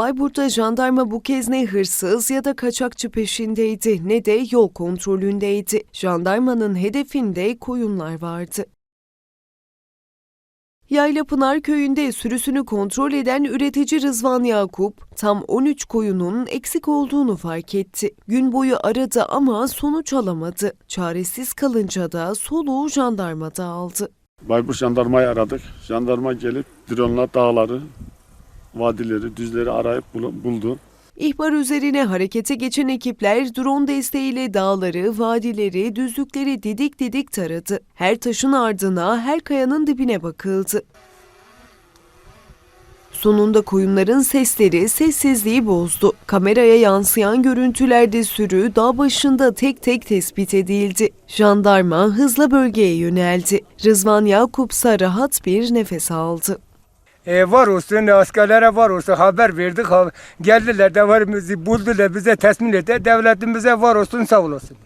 Bayburt'ta jandarma bu kez ne hırsız ya da kaçakçı peşindeydi ne de yol kontrolündeydi. Jandarmanın hedefinde koyunlar vardı. Yaylapınar köyünde sürüsünü kontrol eden üretici Rızvan Yakup, tam 13 koyunun eksik olduğunu fark etti. Gün boyu aradı ama sonuç alamadı. Çaresiz kalınca da soluğu jandarmada aldı. Bayburt jandarmayı aradık. Jandarma gelip dronla dağları, vadileri, düzleri arayıp bul- buldu. İhbar üzerine harekete geçen ekipler drone desteğiyle dağları, vadileri, düzlükleri didik didik taradı. Her taşın ardına, her kayanın dibine bakıldı. Sonunda koyunların sesleri sessizliği bozdu. Kameraya yansıyan görüntülerde sürü dağ başında tek tek tespit edildi. Jandarma hızla bölgeye yöneldi. Rızvan Yakupsa rahat bir nefes aldı. E, var olsun askerlere var olsun haber verdik. Ha- Geldiler devamımızı buldular bize teslim etti. Devletimize var olsun sağ olasın.